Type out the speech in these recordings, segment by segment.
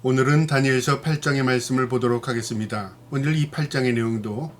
오늘은 다니엘서 8장의 말씀을 보도록 하겠습니다. 오늘 이 8장의 내용도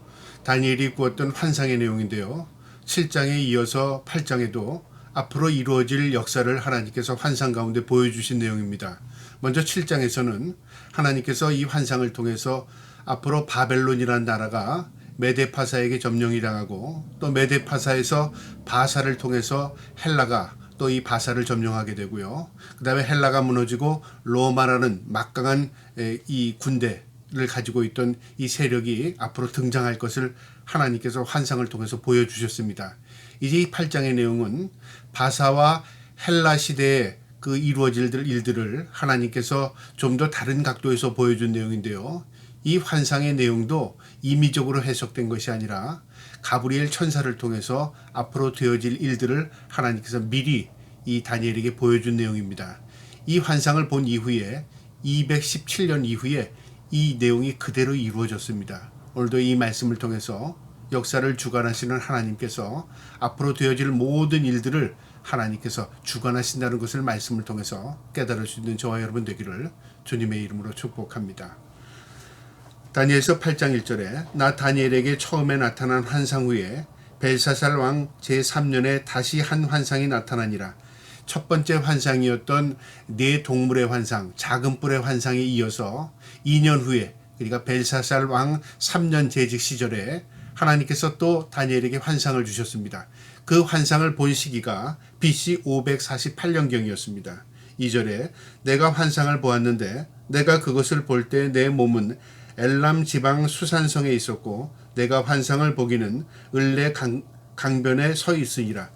다니엘이 꾸었던 환상의 내용인데요. 7장에 이어서 8장에도 앞으로 이루어질 역사를 하나님께서 환상 가운데 보여주신 내용입니다. 먼저 7장에서는 하나님께서 이 환상을 통해서 앞으로 바벨론이라는 나라가 메데파사에게 점령이 당하고 또 메데파사에서 바사를 통해서 헬라가 또 이 바사를 점령하게 되고요. 그 다음에 헬라가 무너지고 로마라는 막강한 에, 이 군대를 가지고 있던 이 세력이 앞으로 등장할 것을 하나님께서 환상을 통해서 보여주셨습니다. 이제 이 8장의 내용은 바사와 헬라 시대에 그 이루어질 일들을 하나님께서 좀 더 다른 각도에서 보여준 내용인데요. 이 환상의 내용도 임의적으로 해석된 것이 아니라 가브리엘 천사를 통해서 앞으로 되어질 일들을 하나님께서 미리 이 다니엘에게 보여준 내용입니다. 이 환상을 본 이후에 217년 이후에 이 내용이 그대로 이루어졌습니다. 오늘도 이 말씀을 통해서 역사를 주관하시는 하나님께서 앞으로 되어질 모든 일들을 하나님께서 주관하신다는 것을 말씀을 통해서 깨달을 수 있는 저와 여러분 되기를 주님의 이름으로 축복합니다. 다니엘서 8장 1절에 나 다니엘에게 처음에 나타난 환상 후에 벨사살 왕 제3년에 다시 한 환상이 나타나니라. 첫 번째 환상이었던 네 동물의 환상, 작은 뿔의 환상에 이어서 2년 후에 그러니까 벨사살 왕 3년 재직 시절에 하나님께서 또 다니엘에게 환상을 주셨습니다. 그 환상을 본 시기가 BC 548년경이었습니다. 2절에 내가 환상을 보았는데 내가 그것을 볼 때 내 몸은 엘람 지방 수산성에 있었고 내가 환상을 보기는 을레 강, 강변에 서 있으니라.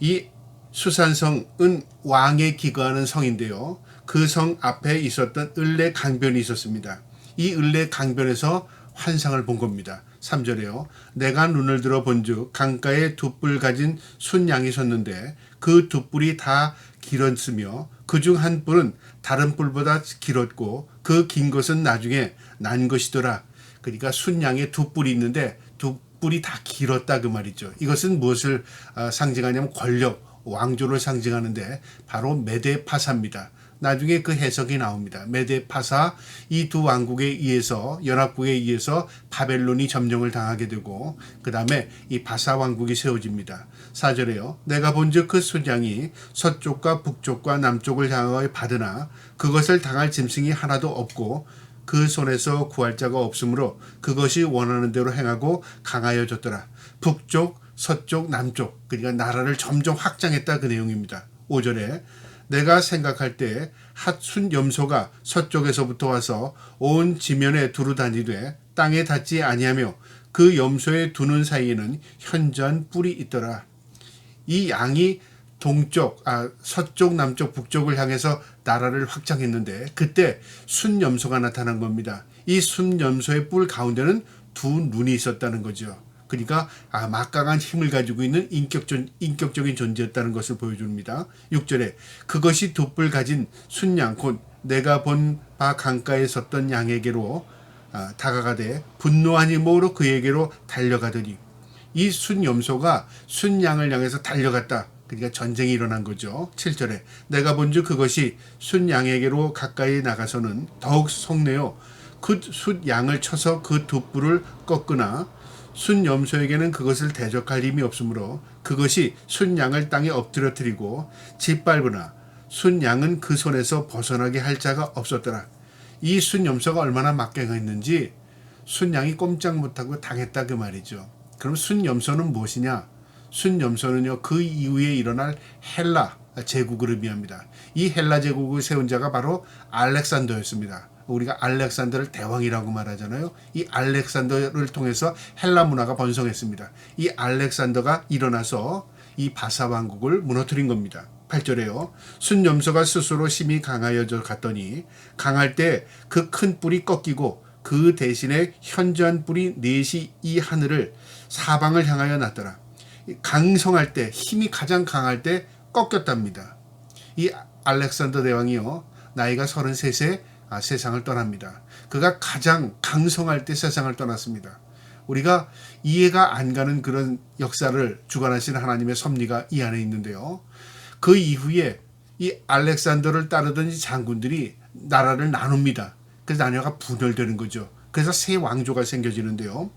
이 수산성은 왕에 기거하는 성인데요. 그 성 앞에 있었던 을레 강변이 있었습니다. 이 을레 강변에서 환상을 본 겁니다. 3절에요. 내가 눈을 들어 본즉 강가에 두 뿔 가진 순양이 섰는데 그 두 뿔이 다 길었으며 그 중 한 뿔은 다른 뿔보다 길었고 그 긴 것은 나중에 난 것이더라. 그러니까 순양에 두 뿔이 있는데 두 뿔이 다 길었다 그 말이죠. 이것은 무엇을 아, 상징하냐면 권력, 왕조를 상징하는데 바로 메데파사입니다. 나중에 그 해석이 나옵니다. 메데 파사 이 두 왕국에 의해서 연합국에 의해서 바벨론이 점령을 당하게 되고 그 다음에 이 바사 왕국이 세워집니다. 4절에요. 내가 본즉 그 순양이 서쪽과 북쪽과 남쪽을 향하여 받으나 그것을 당할 짐승이 하나도 없고 그 손에서 구할 자가 없으므로 그것이 원하는 대로 행하고 강하여졌더라. 북쪽, 서쪽, 남쪽 그러니까 나라를 점점 확장했다 그 내용입니다. 5절에 내가 생각할 때 핫순 염소가 서쪽에서부터 와서 온 지면에 두루 다니되 땅에 닿지 아니하며 그 염소의 두는 사이에는 현저한 뿔이 있더라. 이 양이 동쪽, 아, 서쪽, 남쪽, 북쪽을 향해서 나라를 확장했는데 그때 순염소가 나타난 겁니다. 이 순염소의 뿔 가운데는 두 눈이 있었다는 거죠. 그러니까 아, 막강한 힘을 가지고 있는 인격적, 인격적인 존재였다는 것을 보여줍니다. 6절에 그것이 두뿔 가진 순양 곧 내가 본 바 강가에 섰던 양에게로 아, 다가가되 분노한 힘으로 그에게로 달려가더니 이 순염소가 순양을 향해서 달려갔다. 그러니까 전쟁이 일어난 거죠. 7절에 내가 본즉 그것이 순양에게로 가까이 나가서는 더욱 속내어 그 순양을 쳐서 그 두 뿔을 꺾으나 순염소에게는 그것을 대적할 힘이 없으므로 그것이 순양을 땅에 엎드려뜨리고 짓밟으나 순양은 그 손에서 벗어나게 할 자가 없었더라. 이 순염소가 얼마나 막강했는지 순양이 꼼짝 못하고 당했다 그 말이죠. 그럼 순염소는 무엇이냐? 순염소는요 그 이후에 일어날 헬라 제국을 의미합니다. 이 헬라 제국을 세운 자가 바로 알렉산더였습니다. 우리가 알렉산더를 대왕이라고 말하잖아요. 이 알렉산더를 통해서 헬라 문화가 번성했습니다. 이 알렉산더가 일어나서 이 바사 왕국을 무너뜨린 겁니다. 8절에요. 순염소가 스스로 심히 강하여져 갔더니 강할 때 그 큰 뿔이 꺾이고 그 대신에 현저한 뿔이 넷이 이 하늘을 사방을 향하여 났더라. 강성할 때 힘이 가장 강할 때 꺾였답니다. 이 알렉산더 대왕이요 나이가 33세 아, 세상을 떠납니다. 그가 가장 강성할 때 세상을 떠났습니다. 우리가 이해가 안 가는 그런 역사를 주관하시는 하나님의 섭리가 이 안에 있는데요. 그 이후에 이 알렉산더를 따르던 이 장군들이 나라를 나눕니다. 그래서 나라가 분열되는 거죠. 그래서 새 왕조가 생겨지는데요.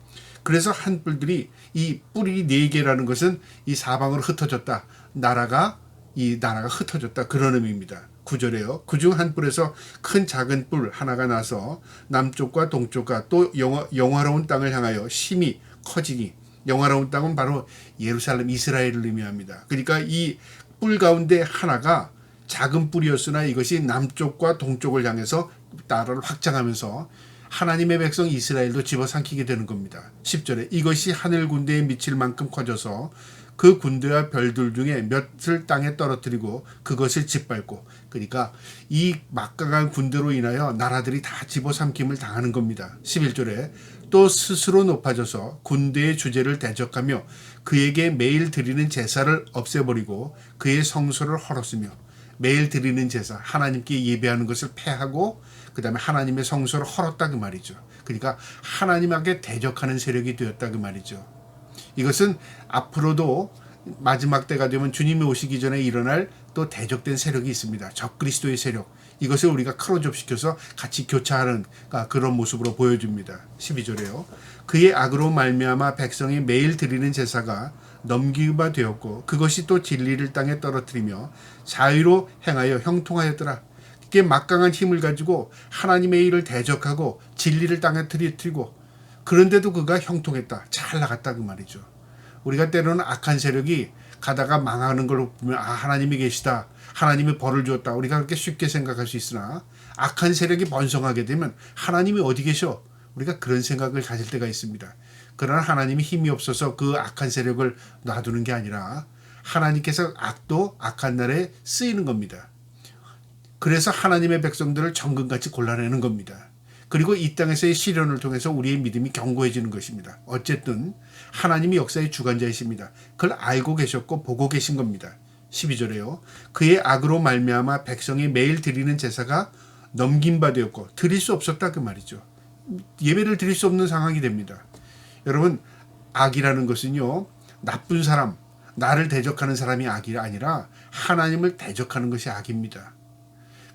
그래서 한 뿔들이 이 뿔이 네 개라는 것은 이 사방으로 흩어졌다. 나라가 이 나라가 흩어졌다 그런 의미입니다. 구절에요. 그중 한 뿔에서 큰 작은 뿔 하나가 나서 남쪽과 동쪽과 또 영화, 영화로운 땅을 향하여 심히 커지니 영화로운 땅은 바로 예루살렘 이스라엘을 의미합니다. 그러니까 이 뿔 가운데 하나가 작은 뿔이었으나 이것이 남쪽과 동쪽을 향해서 나라를 확장하면서 하나님의 백성 이스라엘도 집어삼키게 되는 겁니다. 10절에 이것이 하늘 군대에 미칠 만큼 커져서 그 군대와 별들 중에 몇을 땅에 떨어뜨리고 그것을 짓밟고 그러니까 이 막강한 군대로 인하여 나라들이 다 집어삼킴을 당하는 겁니다. 11절에 또 스스로 높아져서 군대의 주제를 대적하며 그에게 매일 드리는 제사를 없애버리고 그의 성소를 헐었으며 매일 드리는 제사 하나님께 예배하는 것을 패하고 그 다음에 하나님의 성소를 헐었다 그 말이죠. 그러니까 하나님에게 대적하는 세력이 되었다 그 말이죠. 이것은 앞으로도 마지막 때가 되면 주님이 오시기 전에 일어날 또 대적된 세력이 있습니다. 적그리스도의 세력. 이것을 우리가 크로접시켜서 같이 교차하는 그런 모습으로 보여줍니다. 12절에요. 그의 악으로 말미암아 백성이 매일 드리는 제사가 넘기바 되었고 그것이 또 진리를 땅에 떨어뜨리며 자유로 행하여 형통하였더라. 이게 막강한 힘을 가지고 하나님의 일을 대적하고 진리를 땅에 들이뜨리고 그런데도 그가 형통했다. 잘 나갔다 그 말이죠. 우리가 때로는 악한 세력이 가다가 망하는 걸 보면 아 하나님이 계시다. 하나님이 벌을 주었다. 우리가 그렇게 쉽게 생각할 수 있으나 악한 세력이 번성하게 되면 하나님이 어디 계셔? 우리가 그런 생각을 가질 때가 있습니다. 그러나 하나님이 힘이 없어서 그 악한 세력을 놔두는 게 아니라 하나님께서 악도 악한 날에 쓰이는 겁니다. 그래서 하나님의 백성들을 정금같이 골라내는 겁니다. 그리고 이 땅에서의 시련을 통해서 우리의 믿음이 견고해지는 것입니다. 어쨌든 하나님이 역사의 주관자이십니다. 그걸 알고 계셨고 보고 계신 겁니다. 12절에요. 그의 악으로 말미암아 백성이 매일 드리는 제사가 넘긴 바 되었고 드릴 수 없었다 그 말이죠. 예배를 드릴 수 없는 상황이 됩니다. 여러분 악이라는 것은요 나쁜 사람 나를 대적하는 사람이 악이 아니라 하나님을 대적하는 것이 악입니다.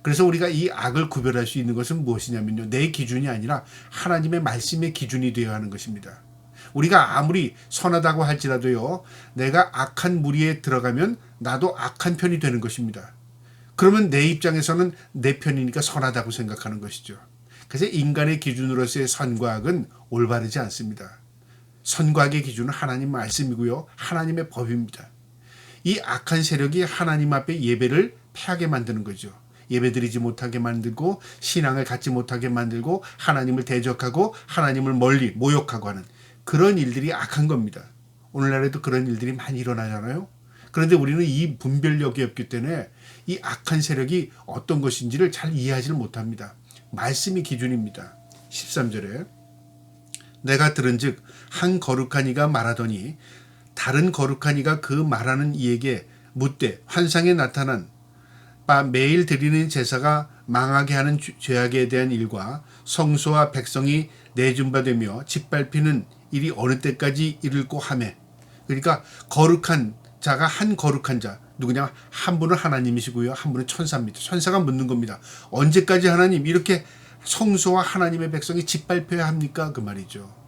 그래서 우리가 이 악을 구별할 수 있는 것은 무엇이냐면요 내 기준이 아니라 하나님의 말씀의 기준이 되어야 하는 것입니다. 우리가 아무리 선하다고 할지라도요 내가 악한 무리에 들어가면 나도 악한 편이 되는 것입니다. 그러면 내 입장에서는 내 편이니까 선하다고 생각하는 것이죠. 그래서 인간의 기준으로서의 선과 악은 올바르지 않습니다. 선과 악의 기준은 하나님 말씀이고요. 하나님의 법입니다. 이 악한 세력이 하나님 앞에 예배를 패하게 만드는 거죠. 예배드리지 못하게 만들고 신앙을 갖지 못하게 만들고 하나님을 대적하고 하나님을 멀리 모욕하고 하는 그런 일들이 악한 겁니다. 오늘날에도 그런 일들이 많이 일어나잖아요. 그런데 우리는 이 분별력이 없기 때문에 이 악한 세력이 어떤 것인지를 잘 이해하지를 못합니다. 말씀이 기준입니다. 13절에 내가 들은즉 한 거룩한 이가 말하더니 다른 거룩한 이가 그 말하는 이에게 묻되 환상에 나타난 바 매일 드리는 제사가 망하게 하는 죄악에 대한 일과 성소와 백성이 내준바되며 짓밟히는 일이 어느 때까지 이를고 하매. 그러니까 거룩한 자가 한 거룩한 자 누구냐? 한 분은 하나님이시고요. 한 분은 천사입니다. 천사가 묻는 겁니다. 언제까지 하나님? 이렇게 성소와 하나님의 백성이 짓밟혀야 합니까? 그 말이죠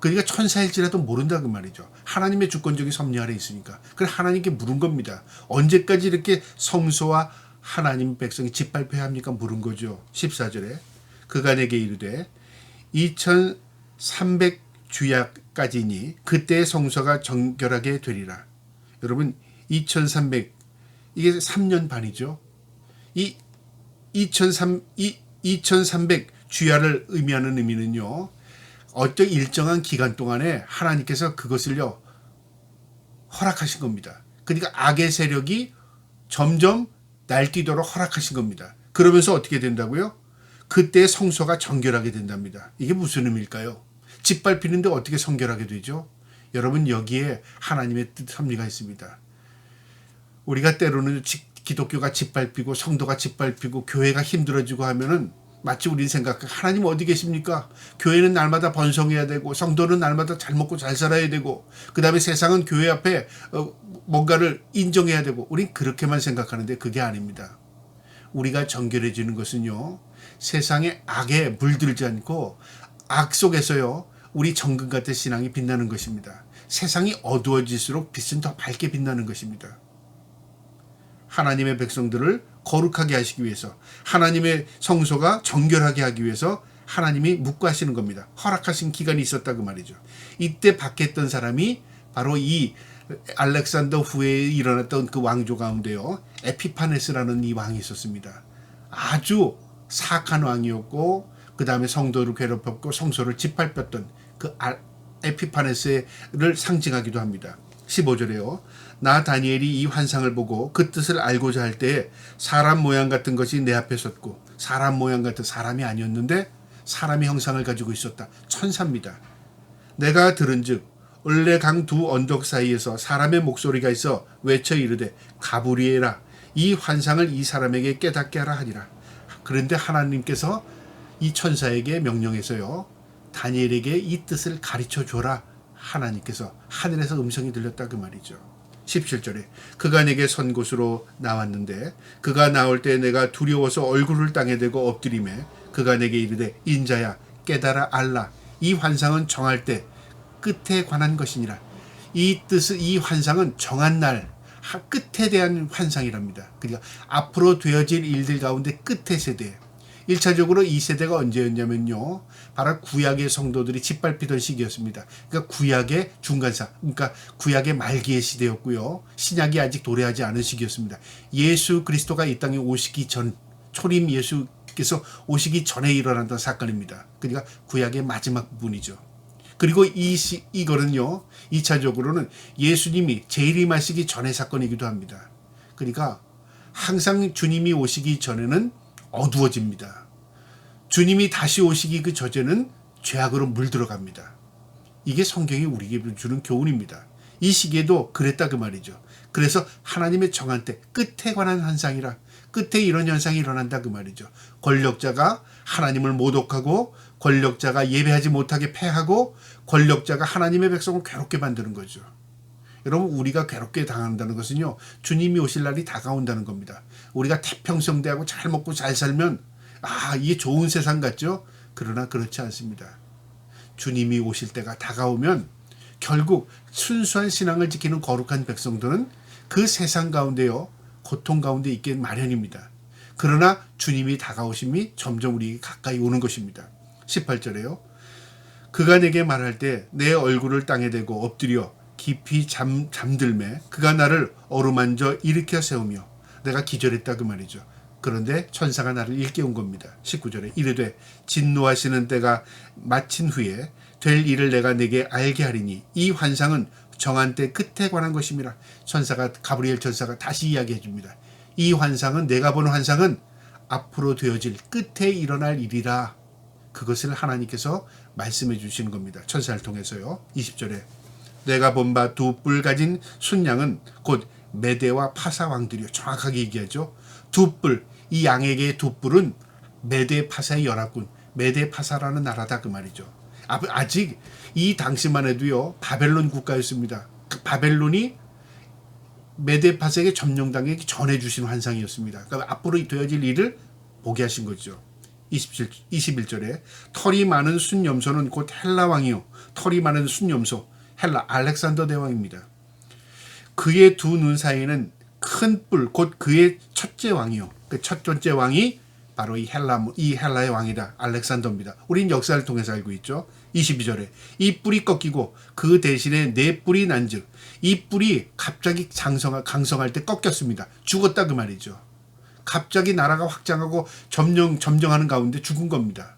그러니까 천사일지라도 모른다 그 말이죠 하나님의 주권적인 섭리 아래 있으니까 그래 하나님께 물은 겁니다 언제까지 이렇게 성소와 하나님 백성이 짓밟혀야 합니까 물은 거죠 14절에 그가 내게 이르되 2300 주야까지니 그때 성소가 정결하게 되리라. 여러분 2300 이게 3년 반이죠. 이 2300, 이 2300 주야를 의미하는 의미는요. 어떤 일정한 기간 동안에 하나님께서 그것을요 허락하신 겁니다. 그러니까 악의 세력이 점점 날뛰도록 허락하신 겁니다. 그러면서 어떻게 된다고요? 그때 성소가 정결하게 된답니다. 이게 무슨 의미일까요? 짓밟히는데 어떻게 성결하게 되죠? 여러분 여기에 하나님의 뜻 섭리가 있습니다. 우리가 때로는 기독교가 짓밟히고 성도가 짓밟히고 교회가 힘들어지고 하면은 마치 우리 생각 하나님 어디 계십니까? 교회는 날마다 번성해야 되고 성도는 날마다 잘 먹고 잘 살아야 되고 그 다음에 세상은 교회 앞에 어, 뭔가를 인정해야 되고 우린 그렇게만 생각하는데 그게 아닙니다. 우리가 정결해지는 것은요. 세상의 악에 물들지 않고 악 속에서요. 우리 정금 같은 신앙이 빛나는 것입니다. 세상이 어두워질수록 빛은 더 밝게 빛나는 것입니다. 하나님의 백성들을 거룩하게 하시기 위해서 하나님의 성소가 정결하게 하기 위해서 하나님이 묵과하시는 겁니다. 허락하신 기간이 있었다 그 말이죠. 이때 박했던 사람이 바로 이 알렉산더 후에 일어났던 그 왕조 가운데요. 에피파네스라는 이 왕이 있었습니다. 아주 사악한 왕이었고 그 다음에 성도를 괴롭혔고 성소를 짓밟혔던 그 에피파네스를 상징하기도 합니다. 15절에요. 나 다니엘이 이 환상을 보고 그 뜻을 알고자 할 때에 사람 모양 같은 것이 내 앞에 섰고 사람 모양 같은 사람이 아니었는데 사람의 형상을 가지고 있었다. 천사입니다. 내가 들은즉 을레강 두 언덕 사이에서 사람의 목소리가 있어 외쳐 이르되 가브리에라 이 환상을 이 사람에게 깨닫게 하라 하니라. 그런데 하나님께서 이 천사에게 명령해서요. 다니엘에게 이 뜻을 가르쳐 줘라. 하나님께서 하늘에서 음성이 들렸다 그 말이죠. 17절에 그가 내게 선 곳으로 나왔는데 그가 나올 때 내가 두려워서 얼굴을 땅에 대고 엎드림에 그가 내게 이르되 인자야 깨달아 알라. 이 환상은 정할 때 끝에 관한 것이니라. 이 뜻은 이 환상은 정한 날 끝에 대한 환상이랍니다. 그러니까 앞으로 되어질 일들 가운데 끝의 세대 1차적으로 이 세대가 언제였냐면요. 바로 구약의 성도들이 짓밟히던 시기였습니다. 그러니까 구약의 중간사, 그러니까 구약의 말기의 시대였고요. 신약이 아직 도래하지 않은 시기였습니다. 예수 그리스도가 이 땅에 오시기 전, 초림 예수께서 오시기 전에 일어났던 사건입니다. 그러니까 구약의 마지막 부분이죠. 그리고 이 시, 이거는요, 2차적으로는 예수님이 재림하시기 전의 사건이기도 합니다. 그러니까 항상 주님이 오시기 전에는 어두워집니다. 주님이 다시 오시기 그 저제는 죄악으로 물들어갑니다. 이게 성경이 우리에게 주는 교훈입니다. 이 시기에도 그랬다 그 말이죠. 그래서 하나님의 정한 때 끝에 관한 현상이라 끝에 이런 현상이 일어난다 그 말이죠. 권력자가 하나님을 모독하고 권력자가 예배하지 못하게 패하고 권력자가 하나님의 백성을 괴롭게 만드는 거죠. 여러분 우리가 괴롭게 당한다는 것은요. 주님이 오실 날이 다가온다는 겁니다. 우리가 태평성대하고 잘 먹고 잘 살면 아 이게 좋은 세상 같죠? 그러나 그렇지 않습니다. 주님이 오실 때가 다가오면 결국 순수한 신앙을 지키는 거룩한 백성들은 그 세상 가운데요 고통 가운데 있게 마련입니다. 그러나 주님이 다가오심이 점점 우리에게 가까이 오는 것입니다. 18절에요. 그가 내게 말할 때 내 얼굴을 땅에 대고 엎드려 깊이 잠, 잠들매 그가 나를 어루만져 일으켜 세우며 내가 기절했다 그 말이죠. 그런데 천사가 나를 일깨운 겁니다. 19절에 이르되 진노하시는 때가 마친 후에 될 일을 내가 내게 알게 하리니 이 환상은 정한 때 끝에 관한 것입니다. 천사가 가브리엘 천사가 다시 이야기해 줍니다. 이 환상은 내가 본 환상은 앞으로 되어질 끝에 일어날 일이라 그것을 하나님께서 말씀해 주시는 겁니다. 천사를 통해서요. 20절에 내가 본 바 두 뿔 가진 순양은 곧 메대와 파사 왕들이요. 정확하게 얘기하죠. 두 뿔, 이 양에게 두 뿔은 메대 파사의 연합군, 메대 파사라는 나라다 그 말이죠. 아직 이 당시만 해도요 바벨론 국가였습니다. 그 바벨론이 메대 파사에게 점령당하기 전해 주신 환상이었습니다. 그러니까 앞으로 되어질 일을 보게 하신 거죠. 27, 21절에 털이 많은 순염소는 곧 헬라 왕이요. 털이 많은 순염소 헬라 알렉산더 대왕입니다. 그의 두 눈 사이에는 큰 뿔, 곧 그의 첫째 왕이요. 그 첫 번째 왕이 바로 이 헬라, 이 헬라의 왕이다. 알렉산더입니다. 우린 역사를 통해서 알고 있죠. 22절에 이 뿔이 꺾이고 그 대신에 네 뿔이 난 즉 이 뿔이 갑자기 장성할, 강성할 때 꺾였습니다. 죽었다 그 말이죠. 갑자기 나라가 확장하고 점령 점령하는 가운데 죽은 겁니다.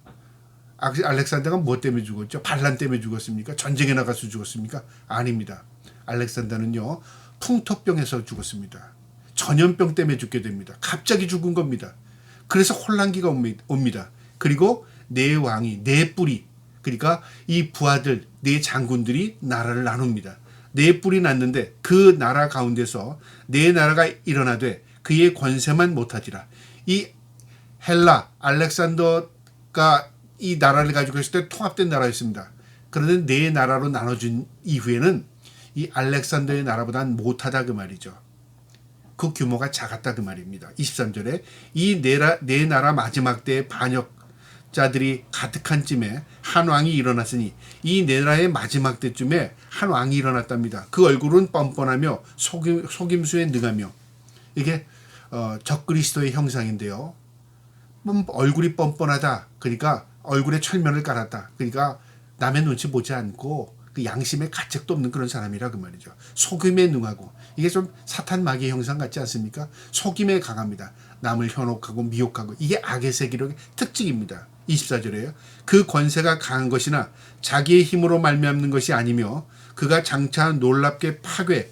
알렉산더가 뭐 때문에 죽었죠? 반란 때문에 죽었습니까? 전쟁에 나가서 죽었습니까? 아닙니다. 알렉산더는요 풍토병에서 죽었습니다. 전염병 때문에 죽게 됩니다. 갑자기 죽은 겁니다. 그래서 혼란기가 옵니다. 그리고 네 왕이 네 뿔이 그러니까 이 부하들 네 장군들이 나라를 나눕니다. 네 뿔이 났는데 그 나라 가운데서 네 나라가 일어나되 그의 권세만 못하지라. 이 헬라 알렉산더가 이 나라를 가지고 있을 때 통합된 나라였습니다. 그런데 네 나라로 나눠준 이후에는 이 알렉산더의 나라보다는 못하다 그 말이죠. 그 규모가 작았다 그 말입니다. 23절에 이 내라, 내 나라 마지막 때의 반역자들이 가득한 쯤에 한 왕이 일어났으니 이 내라의 마지막 때쯤에 한 왕이 일어났답니다. 그 얼굴은 뻔뻔하며 속임, 속임수에 능하며 이게 어, 적그리스도의 형상인데요. 뻔- 얼굴이 뻔뻔하다. 그러니까 얼굴에 철면을 깔았다. 그러니까 남의 눈치 보지 않고 그 양심에 가책도 없는 그런 사람이라 그 말이죠. 속임에 능하고 이게 좀 사탄 마귀의 형상 같지 않습니까? 속임에 강합니다. 남을 현혹하고 미혹하고 이게 악의 세계력의 특징입니다. 24절에요. 그 권세가 강한 것이나 자기의 힘으로 말미암는 것이 아니며 그가 장차 놀랍게 파괴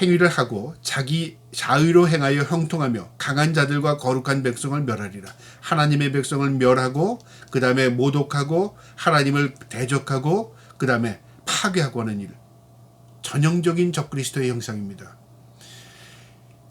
행위를 하고 자기 자의로 행하여 형통하며 강한 자들과 거룩한 백성을 멸하리라. 하나님의 백성을 멸하고 그 다음에 모독하고 하나님을 대적하고 그 다음에 파괴하고 하는 일. 전형적인 적그리스도의 형상입니다.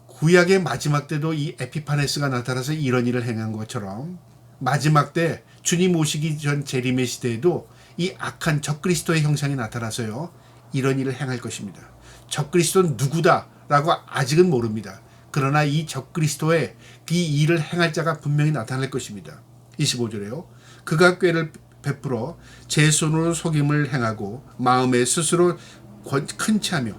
구약의 마지막 때도 이 에피파네스가 나타나서 이런 일을 행한 것처럼 마지막 때 주님 오시기 전 재림의 시대에도 이 악한 적그리스도의 형상이 나타나서요 이런 일을 행할 것입니다. 적그리스도는 누구다 라고 아직은 모릅니다. 그러나 이 적그리스도의 이 일을 행할 자가 분명히 나타날 것입니다. 25절에요. 그가 꾀를 베풀어 제 손으로 속임을 행하고 마음에 스스로 권- 큰 체하며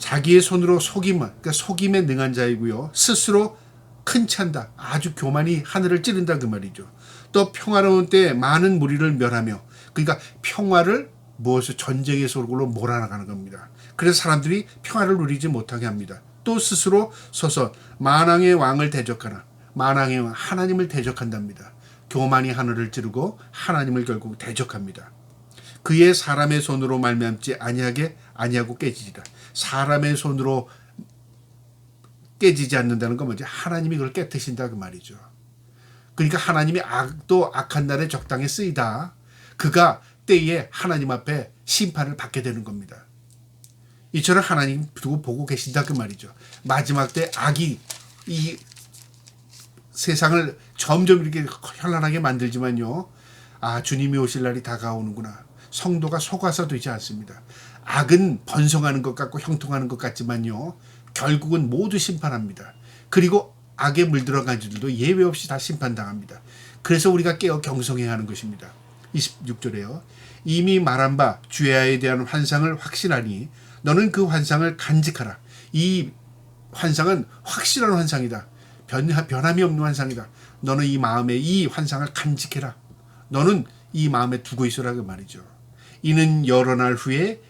자기의 손으로 속임을 그러니까 속임에 능한 자이고요. 스스로 큰 찬다. 아주 교만이 하늘을 찌른다 그 말이죠. 또 평화로운 때에 많은 무리를 멸하며 그러니까 평화를 무엇을 전쟁의 소굴로 몰아나가는 겁니다. 그래서 사람들이 평화를 누리지 못하게 합니다. 또 스스로 서서 만왕의 왕을 대적하나 만왕의 왕 하나님을 대적한답니다. 교만이 하늘을 찌르고 하나님을 결국 대적합니다. 그의 사람의 손으로 말미암지 아니하게 아니하고 깨지리라. 사람의 손으로 깨지지 않는다는 건 뭐지? 하나님이 그걸 깨트신다 그 말이죠. 그러니까 하나님이 악도 악한 날에 적당히 쓰이다. 그가 때에 하나님 앞에 심판을 받게 되는 겁니다. 이처럼 하나님 두고 보고 계신다 그 말이죠. 마지막 때 악이 이 세상을 점점 이렇게 현란하게 만들지만요. 아, 주님이 오실 날이 다가오는구나. 성도가 속아서 되지 않습니다. 악은 번성하는 것 같고 형통하는 것 같지만요. 결국은 모두 심판합니다. 그리고 악에 물들어간 자들도 예외 없이 다 심판당합니다. 그래서 우리가 깨어 경성해야 하는 것입니다. 26절에요. 이미 말한 바 주야에 대한 환상을 확신하니 너는 그 환상을 간직하라. 이 환상은 확실한 환상이다. 변, 변함이 없는 환상이다. 너는 이 마음에 이 환상을 간직해라. 너는 이 마음에 두고 있으라 그 말이죠. 이는 여러 날 후에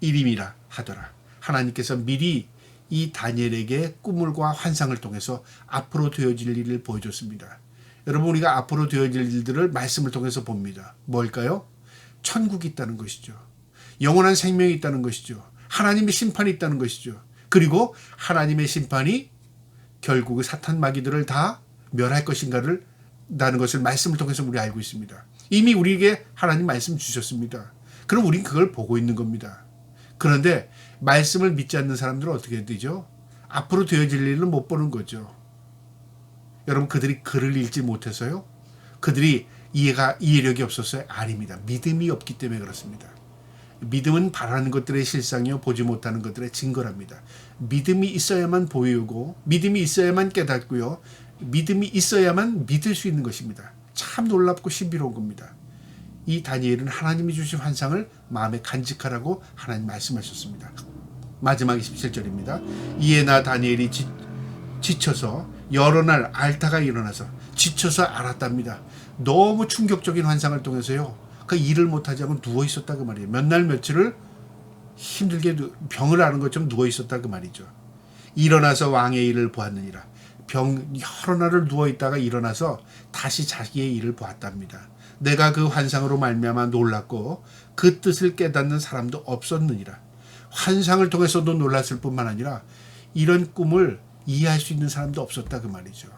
일임이라 하더라. 하나님께서 미리 이 다니엘에게 꿈을과 환상을 통해서 앞으로 되어질 일을 보여줬습니다. 여러분 우리가 앞으로 되어질 일들을 말씀을 통해서 봅니다. 뭘까요? 천국이 있다는 것이죠. 영원한 생명이 있다는 것이죠. 하나님의 심판이 있다는 것이죠. 그리고 하나님의 심판이 결국 사탄 마귀들을 다 멸할 것인가를 나는 것을 말씀을 통해서 우리 알고 있습니다. 이미 우리에게 하나님 말씀 주셨습니다. 그럼 우린 그걸 보고 있는 겁니다. 그런데 말씀을 믿지 않는 사람들은 어떻게 되죠? 앞으로 되어질 일은 못 보는 거죠. 여러분 그들이 글을 읽지 못해서요? 그들이 이해가 이해력이 없었어요? 아닙니다. 믿음이 없기 때문에 그렇습니다. 믿음은 바라는 것들의 실상이요 보지 못하는 것들의 증거랍니다. 믿음이 있어야만 보이고 믿음이 있어야만 깨닫고요. 믿음이 있어야만 믿을 수 있는 것입니다. 참 놀랍고 신비로운 겁니다. 이 다니엘은 하나님이 주신 환상을 마음에 간직하라고 하나님 말씀하셨습니다. 마지막 27절입니다. 이에 나 다니엘이 지, 지쳐서 여러 날 알타가 일어나서 지쳐서 알았답니다. 너무 충격적인 환상을 통해서요. 그 일을 못하지 않고 누워 있었다 그 말이에요. 몇 날 며칠을 힘들게 누- 병을 앓은 것처럼 누워 있었다 그 말이죠. 일어나서 왕의 일을 보았느니라. 병 여러 날을 누워 있다가 일어나서 다시 자기의 일을 보았답니다. 내가 그 환상으로 말미암아 놀랐고 그 뜻을 깨닫는 사람도 없었느니라. 환상을 통해서도 놀랐을 뿐만 아니라 이런 꿈을 이해할 수 있는 사람도 없었다 그 말이죠.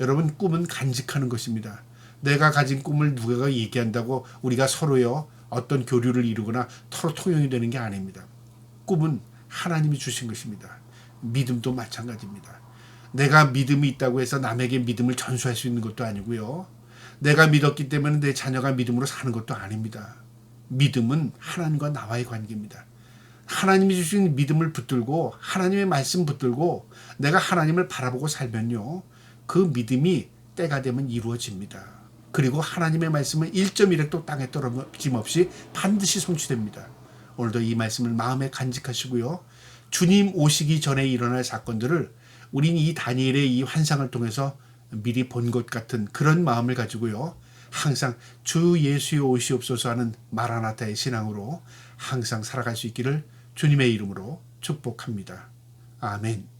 여러분 꿈은 간직하는 것입니다. 내가 가진 꿈을 누가 얘기한다고 우리가 서로요 어떤 교류를 이루거나 서로 통용이 되는 게 아닙니다. 꿈은 하나님이 주신 것입니다. 믿음도 마찬가지입니다. 내가 믿음이 있다고 해서 남에게 믿음을 전수할 수 있는 것도 아니고요. 내가 믿었기 때문에 내 자녀가 믿음으로 사는 것도 아닙니다. 믿음은 하나님과 나와의 관계입니다. 하나님이 주신 믿음을 붙들고 하나님의 말씀 붙들고 내가 하나님을 바라보고 살면요. 그 믿음이 때가 되면 이루어집니다. 그리고 하나님의 말씀은 1.1획도 땅에 떨어짐 없이 반드시 성취됩니다. 오늘도 이 말씀을 마음에 간직하시고요. 주님 오시기 전에 일어날 사건들을 우린 이 다니엘의 이 환상을 통해서 미리 본 것 같은 그런 마음을 가지고요. 항상 주 예수여 오시옵소서 하는 마라나타의 신앙으로 항상 살아갈 수 있기를 주님의 이름으로 축복합니다. 아멘.